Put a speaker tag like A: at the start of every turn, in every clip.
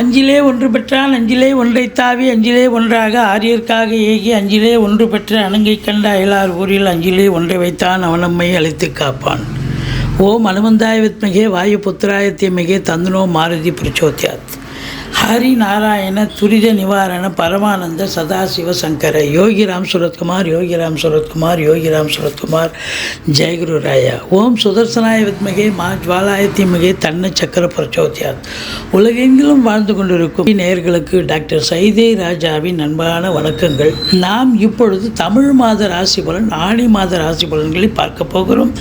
A: அஞ்சிலே ஒன்று பெற்றான் அஞ்சிலே ஒன்றை தாவி அஞ்சிலே ஒன்றாக ஆரியர்க்காக ஏகி அஞ்சிலே ஒன்று பெற்ற அணுங்கை கண்ட அயலார் ஊரில் அஞ்சிலே ஒன்றை வைத்தான் அவனம்மை அழைத்து காப்பான். ஓம் அனுமந்தாய வித்மகே வாயு புத்திராய தீமகே தந்தனோ மாருதி பிரச்சோத்யாத் ஹரி நாராயண துரித நிவாரண பரமானந்த சதாசிவ சங்கர. யோகிராம் சுரத்குமார் யோகிராம் சுரத்குமார் யோகிராம் சுரத்குமார். ஜெயகுரு ராயா. ஓம் சுதர்சனாய வித்மகே மா ஜுவாலாய தீமகே தன்ன சக்கர பிரச்சோத்யாத். உலகெங்கிலும் வாழ்ந்து கொண்டிருக்கும் நேர்களுக்கு டாக்டர் சைதே ராஜாவின் அன்பான வணக்கங்கள். நாம் இப்பொழுது தமிழ் மாத ராசி பலன் ஆணி மாத ராசி பலன்களை பார்க்க போகிறோம்.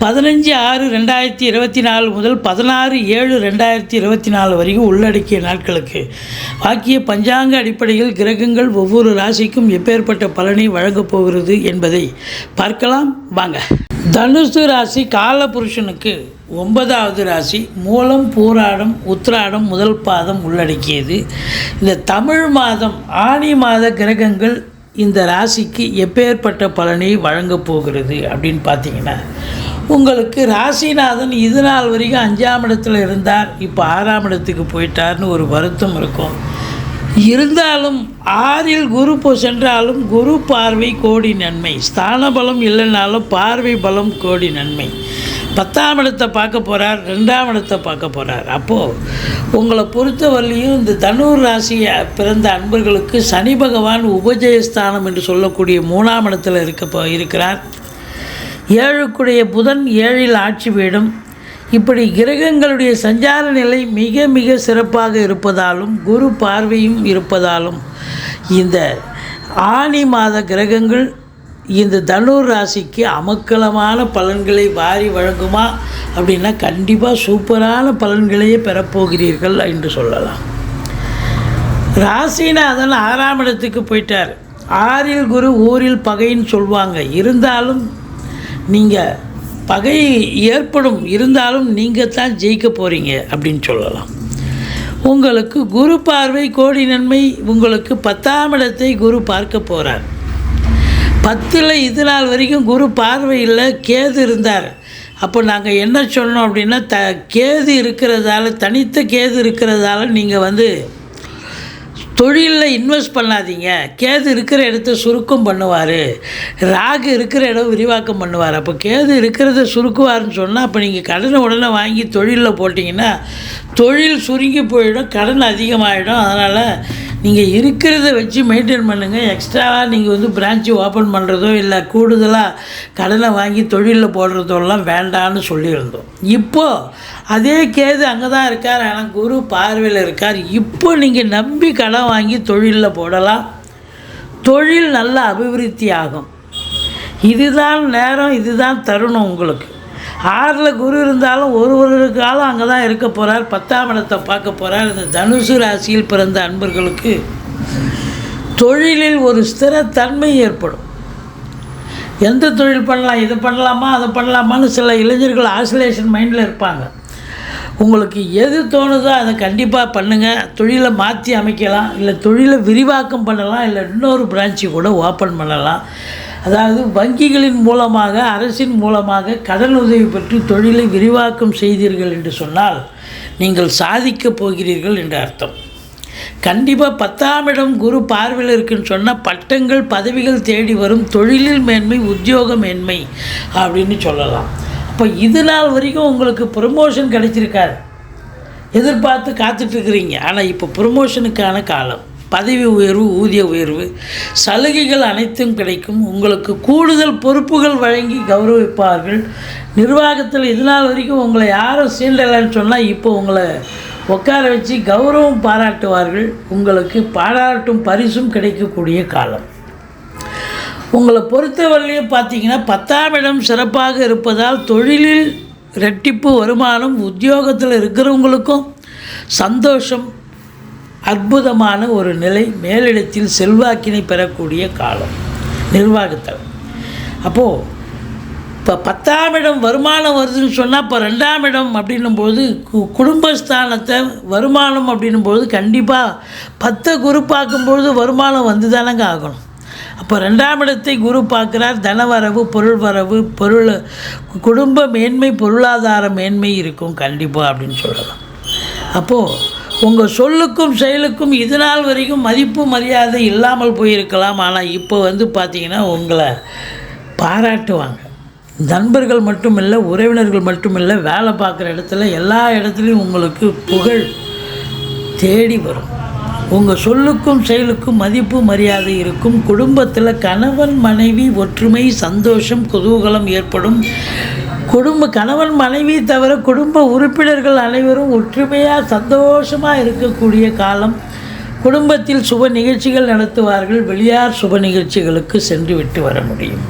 A: பதினஞ்சு ஆறு ரெண்டாயிரத்தி இருபத்தி நாலு முதல் பதினாறு ஏழு ரெண்டாயிரத்தி இருபத்தி நாலு வரைக்கும் உள்ளடக்கிய நாட்கள் நாட்களுக்கு வாக்கிய பஞ்சாங்க அடிப்படையில் கிரகங்கள் ஒவ்வொரு ராசிக்கும் எப்பேற்பட்ட பலனை வழங்கப் போகிறது என்பதை பார்க்கலாம். வாங்க. தனுசு ராசி காலபுருஷனுக்கு ஒன்பதாவது ராசி மூலம் பூராடம் உத்திராடம் முதல் பாதம் உள்ளடக்கியது. இந்த தமிழ் மாதம் ஆணி மாத கிரகங்கள் இந்த ராசிக்கு எப்பேற்பட்ட பலனை வழங்கப் போகிறது அப்படின்னு பார்த்தீங்கன்னா உங்களுக்கு ராசிநாதன் இது நாள் வரைக்கும் அஞ்சாம் இடத்துல இருந்தார். இப்போ ஆறாம் இடத்துக்கு போயிட்டார்னு ஒரு வருத்தம் இருக்கும். இருந்தாலும் ஆறில் குரு போ சென்றாலும் குரு பார்வை கோடி நன்மை. ஸ்தான பலம் இல்லைனாலும் பார்வை பலம் கோடி நன்மை. பத்தாம் இடத்தை பார்க்க போகிறார் ரெண்டாம் இடத்தை பார்க்க போகிறார் அப்போது உங்களை பொறுத்தவரையிலையும் இந்த தனுர் ராசியை பிறந்த அன்பர்களுக்கு சனி பகவான் உபஜயஸ்தானம் என்று சொல்லக்கூடிய மூணாம் இடத்துல இருக்க போ இருக்கிறார். ஏழுக்குடைய புதன் ஏழில் ஆட்சி வீடும். இப்படி கிரகங்களுடைய சஞ்சார நிலை மிக மிக சிறப்பாக இருப்பதாலும் குரு பார்வையும் இருப்பதாலும் இந்த ஆணி மாத கிரகங்கள் இந்த தனுர் ராசிக்கு அமக்கலமான பலன்களை வாரி வழங்குமா அப்படின்னா கண்டிப்பாக சூப்பரான பலன்களையே பெறப்போகிறீர்கள் என்று சொல்லலாம். ராசிநாதன் ஆறாம் இடத்துக்கு போயிட்டார். ஆறில் குரு ஊரில் பகைன்னு சொல்லுவாங்க இருந்தாலும் நீங்கள் பகை ஏற்படும் இருந்தாலும் நீங்கள் தான் ஜெயிக்க போகிறீங்க அப்படின்னு சொல்லலாம். உங்களுக்கு குரு பார்வை கோடி நன்மை உங்களுக்கு பத்தாம் இடத்தை குரு பார்க்க போகிறார் பத்தில் இது நாள் வரைக்கும் குரு பார்வையில் கேது இருந்தார். அப்போ நாங்கள் என்ன சொன்னோம் அப்படின்னா த கேது இருக்கிறதால தனித்த கேது இருக்கிறதால நீங்கள் வந்து தொழிலில் இன்வெஸ்ட் பண்ணாதீங்க. கேது இருக்கிற இடத்த சுருக்கம் பண்ணுவார். ராகு இருக்கிற இடம் விரிவாக்கம் பண்ணுவார். அப்போ கேது இருக்கிறத சுருக்குவார்னு சொன்னால் அப்போ நீங்கள் கடனை உடனே வாங்கி தொழிலில் போட்டிங்கன்னா தொழில் சுருங்கி போயிடும் கடன் அதிகமாகிடும் அதனால் நீங்கள் இருக்கிறத வச்சு மெயின்டைன் பண்ணுங்கள் எக்ஸ்ட்ராவாக நீங்கள் வந்து பிரான்ச்சு ஓப்பன் பண்ணுறதோ இல்லை கூடுதலாக கடனை வாங்கி தொழிலில் போடுறதோலாம் வேண்டான்னு சொல்லியிருந்தோம். இப்போது அதே கேது அங்கே தான் இருக்கார். ஆனால் குரு பார்வையில் இருக்கார். இப்போ நீங்கள் நம்பி கடன் வாங்கி தொழிலில் போடலாம். தொழில் நல்ல அபிவிருத்தி ஆகும். இதுதான் நேரம் இதுதான் தருணம் உங்களுக்கு. ஆறில் குரு இருந்தாலும் ஒரு ஒரு காலம் அங்கே தான் இருக்க போகிறார் பத்தாம் இடத்தை பார்க்க போகிறார் இந்த தனுசு ராசியில் பிறந்த அன்பர்களுக்கு தொழிலில் ஒரு ஸ்திரத்தன்மை ஏற்படும். எந்த தொழில் பண்ணலாம் இதை பண்ணலாமா அதை பண்ணலாமான்னு சில இளைஞர்கள் ஆசிலேஷன் மைண்டில் இருப்பாங்க. உங்களுக்கு எது தோணுதோ அதை கண்டிப்பாக பண்ணுங்கள் தொழிலை மாற்றி அமைக்கலாம் இல்லை தொழிலை விரிவாக்கம் பண்ணலாம் இல்லை இன்னொரு பிரான்ச்சு கூட ஓப்பன் பண்ணலாம். அதாவது வங்கிகளின் மூலமாக அரசின் மூலமாக கடன் உதவி பெற்று தொழிலை விரிவாக்கம் செய்தீர்கள் என்று சொன்னால் நீங்கள் சாதிக்கப் போகிறீர்கள் என்று அர்த்தம். கண்டிப்பாக பத்தாம் இடம் குரு பார்வையில் இருக்குன்னு சொன்னால் பட்டங்கள் பதவிகள் தேடி வரும் தொழிலில் மேன்மை உத்தியோக மேன்மை அப்படின்னு சொல்லலாம். அப்போ இது நாள் வரைக்கும் உங்களுக்கு ப்ரமோஷன் கிடைச்சிருக்காது. எதிர்பார்த்து காத்துட்ருக்குறீங்க ஆனால் இப்போ ப்ரொமோஷனுக்கான காலம். பதவி உயர்வு ஊதிய உயர்வு சலுகைகள் அனைத்தும் கிடைக்கும். உங்களுக்கு கூடுதல் பொறுப்புகள் வழங்கி கௌரவிப்பார்கள். நிர்வாகத்தில் இது நாள் வரைக்கும் உங்களை யாரும் சீண்டலைன்னு சொன்னால் இப்போ உங்களை உட்கார வச்சு கௌரவம் பாராட்டுவார்கள். உங்களுக்கு பாராட்டும் பரிசும் கிடைக்கக்கூடிய காலம். உங்களை பொறுத்தவரையிலையும் பார்த்தீங்கன்னா பத்தாம் இடம் சிறப்பாக இருப்பதால் தொழிலில் ரெட்டிப்பு வருமானம் உத்தியோகத்தில் இருக்கிறவங்களுக்கும் சந்தோஷம் அற்புதமான ஒரு நிலை மேலிடத்தில் செல்வாக்கினை பெறக்கூடிய காலம் நிர்வாகத்தலம். அப்போது இப்போ பத்தாம் இடம் வருமானம் வருதுன்னு சொன்னால் இப்போ ரெண்டாம் இடம் அப்படின்னும்போது கு குடும்பஸ்தானத்தை வருமானம் அப்படின்னும்போது கண்டிப்பாக பத்தை குரு பார்க்கும்பொழுது வருமானம் வந்து தானங்க ஆகணும். அப்போ ரெண்டாம் இடத்தை குரு பார்க்குறார் தனவரவு பொருள் வரவு பொருள் குடும்ப மேன்மை பொருளாதார மேன்மை இருக்கும் கண்டிப்பாக அப்படின்னு சொல்லலாம். அப்போது உங்கள் சொல்லுக்கும் செயலுக்கும் இது நாள் வரைக்கும் மதிப்பு மரியாதை இல்லாமல் போயிருக்கலாம். ஆனால் இப்போ வந்து பார்த்தீங்கன்னா உங்களை பாராட்டுவாங்க. நண்பர்கள் மட்டுமில்லை உறவினர்கள் மட்டுமில்லை வேலை பார்க்குற இடத்துல எல்லா இடத்துலையும் உங்களுக்கு புகழ் தேடி வரும். உங்கள் சொல்லுக்கும் செயலுக்கும் மதிப்பு மரியாதை இருக்கும். குடும்பத்தில் கணவன் மனைவி ஒற்றுமை சந்தோஷம் குதூகலம் ஏற்படும். குடும்ப கணவன் மனைவி தவிர குடும்ப உறுப்பினர்கள் அனைவரும் ஒற்றுமையாக சந்தோஷமாக இருக்கக்கூடிய காலம். குடும்பத்தில் சுப நிகழ்ச்சிகள் நடத்துவார்கள். வெளியார் சுப நிகழ்ச்சிகளுக்கு சென்று விட்டு வர முடியும்.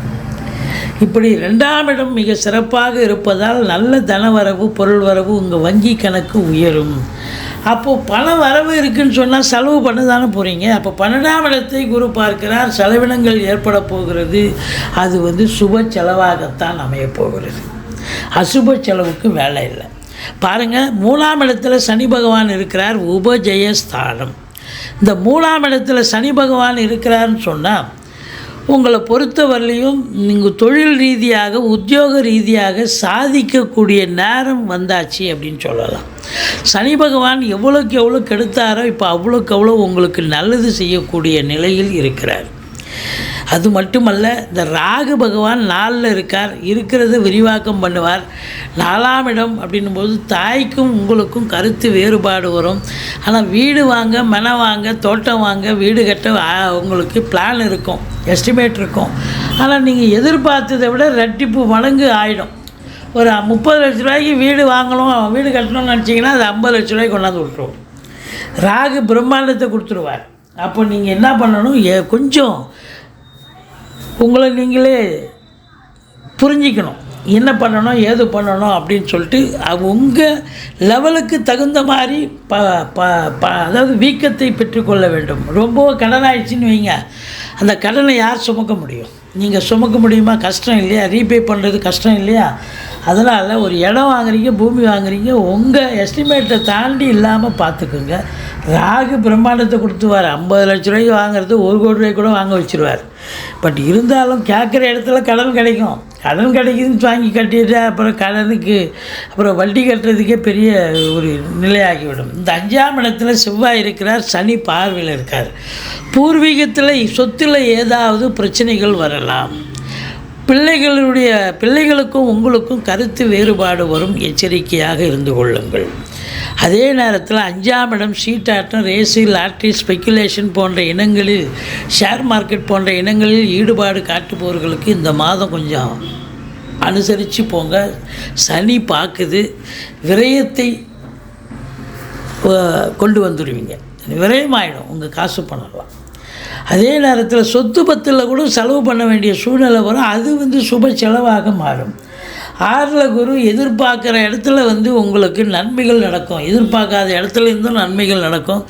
A: இப்படி ரெண்டாம் இடம் மிக சிறப்பாக இருப்பதால் நல்ல தனவரவு பொருள் வரவு உங்கள் வங்கி கணக்கு உயரும். அப்போது பண வரவு இருக்குன்னு சொன்னால் செலவு பண்ண தானே போகிறீங்க அப்போ பன்னெண்டாம் இடத்தை குரு பார்க்கிறார். செலவினங்கள் ஏற்பட போகிறது. அது வந்து சுப செலவாகத்தான் அமையப் போகிறது. அசுப செலவுக்கு வேலை இல்லை. பாருங்கள் மூணாம் இடத்துல சனி பகவான் இருக்கிறார் உபஜயஸ்தானம் இந்த மூணாம் இடத்துல சனி பகவான் இருக்கிறார்னு சொன்னால் உங்களை பொறுத்தவரையிலையும் நீங்கள் தொழில் ரீதியாக உத்தியோக ரீதியாக சாதிக்கக்கூடிய நேரம் வந்தாச்சு அப்படின்னு சொல்லலாம். சனி பகவான் எவ்வளோக்கு எவ்வளோ கெடுத்தாரோ இப்போ அவ்வளோக்கு அவ்வளோ உங்களுக்கு நல்லது செய்யக்கூடிய நிலையில் இருக்கிறார். அது மட்டுமல்ல இந்த ராகு பகவான் நாளில் இருக்கார் இருக்கிறத விரிவாக்கம் பண்ணுவார். நாலாம் இடம் அப்படின்னும்போது தாய்க்கும் உங்களுக்கும் கருத்து வேறுபாடு வரும். ஆனால் வீடு வாங்க மன வாங்க தோட்டம் வாங்க வீடு கட்ட உங்களுக்கு பிளான் இருக்கும் எஸ்டிமேட் இருக்கும். ஆனால் நீங்கள் எதிர்பார்த்ததை விட ரெட்டிப்பு மடங்கு ஆகிடும் ஒரு முப்பது லட்ச ரூபாய்க்கு வீடு வாங்கணும் வீடு கட்டணும்னு நினச்சிங்கன்னா அது ஐம்பது லட்ச ரூபாய்க்கு கொண்டாந்து விட்டுருவோம் ராகு பிரம்மாண்டத்தை கொடுத்துருவார். அப்போ நீங்கள் என்ன பண்ணணும்? ஏ கொஞ்சம் உங்களை நீங்களே புரிஞ்சிக்கணும். என்ன பண்ணணும் ஏது பண்ணணும் அப்படின்னு சொல்லிட்டு உங்கள் லெவலுக்கு தகுந்த மாதிரி ப ப ப அதாவது வீக்கத்தை பெற்றுக்கொள்ள வேண்டும். ரொம்ப கடன் ஆயிடுச்சுன்னு வைங்க. அந்த கடனை யார் சுமக்க முடியும்? நீங்கள் சுமக்க முடியுமா? கஷ்டம் இல்லையா? ரீபே பண்ணுறது கஷ்டம் இல்லையா? அதனால் ஒரு இடம் வாங்குறீங்க பூமி வாங்குறீங்க உங்கள் எஸ்டிமேட்டை தாண்டி இல்லாமல் பார்த்துக்குங்க ராகு பிரம்மாண்டத்தை கொடுத்துவார் ஐம்பது லட்ச ரூபாய்க்கு வாங்குறது ஒரு கோடி ரூபாய் கூட வாங்க வச்சிருவார். பட் இருந்தாலும் கேட்குற இடத்துல கடன் கிடைக்கும். கடன் கிடைக்குதுன்னு வாங்கி கட்டிட்டு அப்புறம் கடனுக்கு அப்புறம் வட்டி கட்டுறதுக்கே பெரிய ஒரு நிலையாகிவிடும். இந்த அஞ்சாம் இடத்துல செவ்வாய் இருக்கிறார் சனி பார்வையில் இருக்கார். பூர்வீகத்தில் சொத்தில் ஏதாவது பிரச்சனைகள் வரலாம். பிள்ளைகளுடைய பிள்ளைகளுக்கும் உங்களுக்கும் கருத்து வேறுபாடு வரும். எச்சரிக்கையாக இருந்து கொள்ளுங்கள். அதே நேரத்தில் அஞ்சாம் இடம் சீட்டாட்டம் ரேஸு லாட்ரி ஸ்பெக்குலேஷன் போன்ற இனங்களில் ஷேர் மார்க்கெட் போன்ற இனங்களில் ஈடுபாடு காட்டுபவர்களுக்கு இந்த மாதம் கொஞ்சம் அனுசரித்து போங்க. சனி பார்க்குது விரயத்தை கொண்டு வந்துடுவீங்க விரயமாயிடும். உங்கள் காசு பணம்லாம். அதே நேரத்தில் சொத்து பத்தில் கூட செலவு பண்ண வேண்டிய சூழ்நிலை வரும். அது வந்து சுப செலவாக மாறும். ஆறில் குரு எதிர்பார்க்குற இடத்துல வந்து உங்களுக்கு நன்மைகள் நடக்கும். எதிர்பார்க்காத இடத்துல இருந்தும் நன்மைகள் நடக்கும்.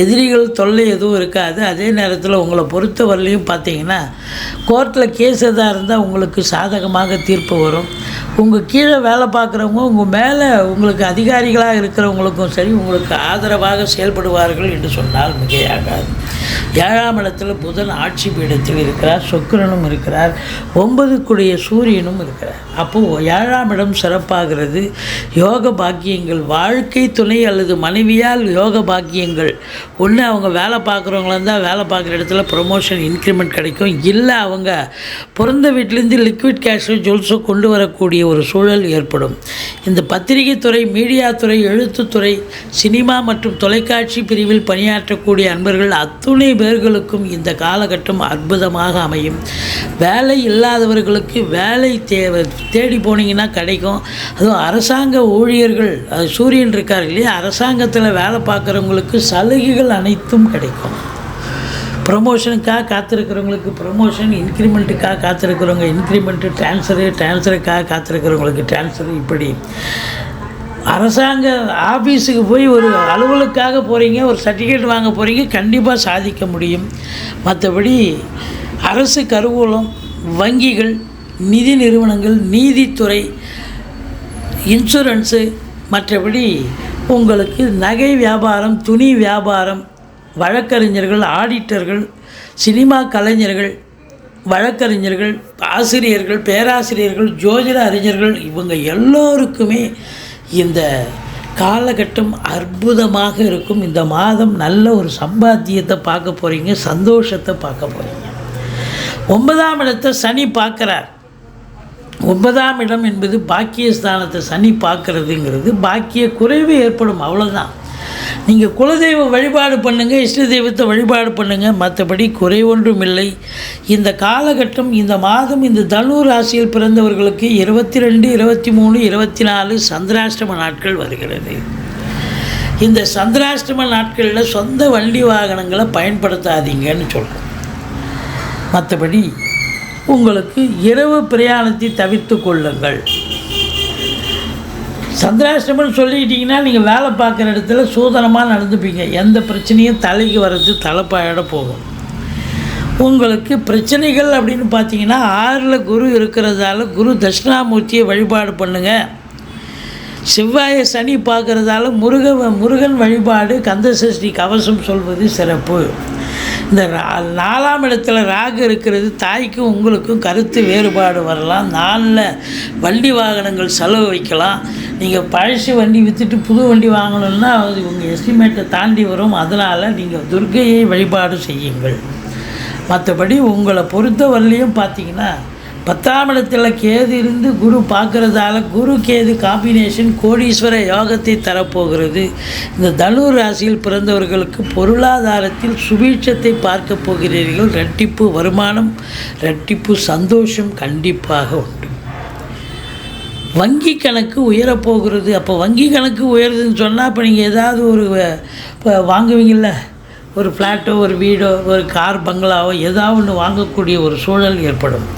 A: எதிரிகள் தொல்லை எதுவும் இருக்காது. அதே நேரத்தில் உங்களை பொறுத்த வரலையும் பார்த்தீங்கன்னா கோர்ட்டில் கேஸ் எதாக இருந்தால் உங்களுக்கு சாதகமாக தீர்ப்பு வரும். உங்கள் கீழே வேலை பார்க்குறவங்க உங்கள் மேலே உங்களுக்கு அதிகாரிகளாக இருக்கிறவங்களுக்கும் சரி உங்களுக்கு ஆதரவாக செயல்படுவார்கள் என்று சொன்னால் மிகையாகாது. ஏழாம் இடத்துல புதன் ஆட்சி பீடத்தில் இருக்கிறார் சுக்கிரனும் இருக்கிறார் ஒன்பதுக்குடைய சூரியனும் இருக்கிறார். அப்போது ஏழாம் இடம் சிறப்பாகிறது. யோக பாக்கியங்கள் வாழ்க்கை துணை அல்லது மனைவியால் யோக பாக்கியங்கள். ஒன்று அவங்க வேலை பார்க்குறவங்களா இருந்தால் வேலை பார்க்குற இடத்துல ப்ரொமோஷன் இன்க்ரிமெண்ட் கிடைக்கும். இல்லை அவங்க பிறந்த வீட்டிலிருந்து லிக்விட் கேஷோ ஜுவல்ஸோ கொண்டு வரக்கூடிய ஒரு சூழல் ஏற்படும். இந்த பத்திரிகை துறை மீடியா துறை எழுத்துத்துறை சினிமா மற்றும் தொலைக்காட்சி பிரிவில் பணியாற்றக்கூடிய அன்பர்கள் அத்துணை பேர்களுக்கும் இந்த காலகட்டம் அற்புதமாக அமையும். வேலை இல்லாதவர்களுக்கு வேலை தேவை தேடி போனீங்கன்னா கிடைக்கும். அதுவும் அரசாங்க ஊழியர்கள் அது சூரியன் இருக்கார் இல்லையா? அரசாங்கத்தில் வேலை பார்க்குறவங்களுக்கு சலுகைகள் அனைத்தும் கிடைக்கும். ப்ரொமோஷனுக்காக காத்திருக்கிறவங்களுக்கு ப்ரொமோஷன் இன்க்ரிமெண்ட்டுக்காக காத்திருக்கிறவங்க இன்க்ரிமெண்ட்டு ட்ரான்ஸ்ஃபரு ட்ரான்ஸ்ஃபருக்காக காத்திருக்கிறவங்களுக்கு ட்ரான்ஸ்ஃபர் இப்படி. அரசாங்க ஆஃபீஸுக்கு போய் ஒரு அலுவலுக்காக போகிறீங்க ஒரு சர்டிஃபிகேட் வாங்க போகிறீங்க கண்டிப்பாக சாதிக்க முடியும். மற்றபடி அரசு கருவூலம் வங்கிகள் நிதி நிறுவனங்கள் நீதித்துறை இன்சூரன்ஸு மற்றபடி உங்களுக்கு நகை வியாபாரம் துணி வியாபாரம் வழக்கறிஞர்கள் ஆடிட்டர்கள் சினிமா கலைஞர்கள் வழக்கறிஞர்கள் ஆசிரியர்கள் பேராசிரியர்கள் ஜோதிட அறிஞர்கள் இவங்க எல்லோருக்குமே இந்த காலகட்டம் அற்புதமாக இருக்கும். இந்த மாதம் நல்ல ஒரு சம்பாத்தியத்தை பார்க்க போகிறீங்க சந்தோஷத்தை பார்க்க போகிறீங்க ஒன்பதாம் இடத்தை சனி பார்க்குறார். ஒன்பதாம் இடம் என்பது பாக்கியஸ்தானத்தை சனி பார்க்கறதுங்கிறது. பாக்கிய குறைவு ஏற்படும் அவ்வளோதான் நீங்கள் குலதெய்வ வழிபாடு பண்ணுங்கள் இஷ்ட தெய்வத்தை வழிபாடு பண்ணுங்கள் மற்றபடி குறை ஒன்றும் இல்லை. இந்த காலகட்டம் இந்த மாதம் இந்த தனு ராசியில் பிறந்தவர்களுக்கு இருபத்தி ரெண்டு இருபத்தி மூணு இருபத்தி நாலு சந்திராஷ்டம நாட்கள் வருகிறது. இந்த சந்திராஷ்டம நாட்களில் சொந்த வண்டி வாகனங்களை பயன்படுத்தாதீங்கன்னு சொல்கிறோம் மற்றபடி உங்களுக்கு இரவு பிரயாணத்தை தவிர்த்து கொள்ளுங்கள். சந்திராஷ்டமம்னு சொல்லிக்கிட்டிங்கன்னா நீங்கள் வேலை பார்க்குற இடத்துல சூதனமாக நடந்துப்பீங்க. எந்த பிரச்சனையும் தலைக்கு வர்றது தலைப்பாயோட போகும். உங்களுக்கு பிரச்சனைகள் அப்படின்னு பார்த்தீங்கன்னா ஆறில் குரு இருக்கிறதால குரு தட்சிணாமூர்த்தியை வழிபாடு பண்ணுங்கள் செவ்வாயை சனி பார்க்குறதால முருக முருகன் வழிபாடு கந்தசஷ்டி கவசம் சொல்வது சிறப்பு. இந்த ரா- நாலாம் இடத்துல ராகு இருக்கிறது தாய்க்கும் உங்களுக்கும் கருத்து வேறுபாடு வரலாம். நாளில் வண்டி வாகனங்கள் செலவு வைக்கலாம். நீங்கள் பழசு வண்டி விற்றுட்டு புது வண்டி வாங்கணும்னா அது உங்கள் எஸ்டிமேட்டை தாண்டி வரும். அதனால் நீங்கள் துர்கையை வழிபாடு செய்யுங்கள். மற்றபடி உங்களை பொறுத்த வரலையும் பார்த்தீங்கன்னா பத்தாம் இடத்துல கேது இருந்து குரு பார்க்குறதால குரு கேது காம்பினேஷன் கோடீஸ்வர யோகத்தை தரப்போகிறது. இந்த தனு ராசியில் பிறந்தவர்களுக்கு பொருளாதாரத்தில் சுபீட்சத்தை பார்க்க போகிறீர்கள். ரெட்டிப்பு வருமானம் ரெட்டிப்பு சந்தோஷம் கண்டிப்பாக உண்டு. வங்கி கணக்கு உயரப்போகிறது. அப்போ வங்கி கணக்கு உயருதுன்னு சொன்னால் இப்போ நீங்கள் ஏதாவது ஒரு இப்போ வாங்குவீங்கள்ல ஒரு ஃப்ளாட்டோ ஒரு வீடோ ஒரு கார் பங்களாவோ ஏதாவது ஒன்று வாங்கக்கூடிய ஒரு சூழல் ஏற்படும்.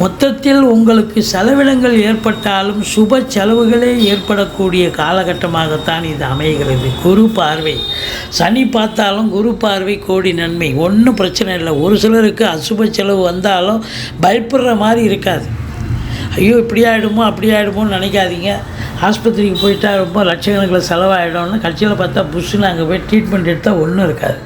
A: மொத்தத்தில் உங்களுக்கு செலவினங்கள் ஏற்பட்டாலும் சுப செலவுகளே ஏற்படக்கூடிய காலகட்டமாகத்தான் இது அமைகிறது. குரு பார்வை. சனி பார்த்தாலும் குரு பார்வை கோடி நன்மை. ஒன்றும் பிரச்சனை இல்லை. ஒரு சிலருக்கு அசுப செலவு வந்தாலும் பயப்படுற மாதிரி இருக்காது. ஐயோ இப்படி ஆகிடுமோ அப்படி ஆகிடுமோன்னு நினைக்காதீங்க. ஆஸ்பத்திரிக்கு போயிட்டா ரொம்ப லட்சக்கணக்கில் செலவாகிடும்னு கட்சியில் பார்த்தா புஷ்ஷுன்னு அங்கே போய் ட்ரீட்மெண்ட் எடுத்தால் ஒன்றும் இருக்காது.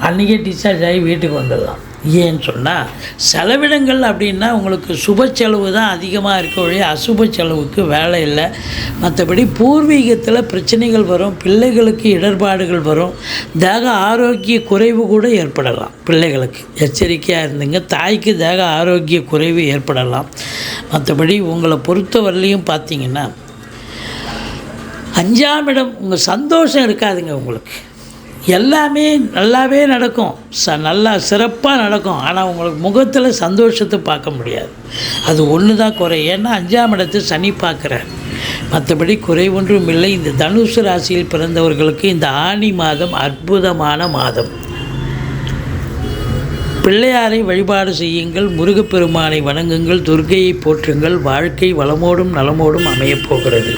A: அன்றைக்கே டிஸ்சார்ஜ் ஆகி வீட்டுக்கு வந்துடலாம். ஏன்னு சொன்னால் செலவிடங்கள் அப்படின்னா உங்களுக்கு சுப செலவு தான் அதிகமாக இருக்க ஒழிய அசுப செலவுக்கு வேலை இல்லை. மற்றபடி பூர்வீகத்தில் பிரச்சனைகள் வரும் பிள்ளைகளுக்கு இடர்பாடுகள் வரும் தேக ஆரோக்கிய குறைவு கூட ஏற்படலாம். பிள்ளைகளுக்கு எச்சரிக்கையாக இருந்துங்க தாய்க்கு தேக ஆரோக்கிய குறைவு ஏற்படலாம். மற்றபடி உங்களை பொறுத்தவரையிலையும் பார்த்தீங்கன்னா அஞ்சாம் இடம் உங்கள் சந்தோஷம் இருக்காதுங்க உங்களுக்கு. எல்லாமே நல்லாவே நடக்கும். ச நல்லா சிறப்பாக நடக்கும். ஆனால் உங்களுக்கு முகத்தில் சந்தோஷத்தை பார்க்க முடியாது. அது ஒன்று தான் குறை. ஏன்னா அஞ்சாம் இடத்து சனி பார்க்குறார். மற்றபடி குறை ஒன்றும் இல்லை. இந்த தனுசு ராசியில் பிறந்தவர்களுக்கு இந்த ஆனி மாதம் அற்புதமான மாதம். பிள்ளையாரை வழிபாடு செய்யுங்கள். முருகப்பெருமானை வணங்குங்கள். துர்கையை போற்றுங்கள். வாழ்க்கை வளமோடும் நலமோடும் அமையப் போகிறது.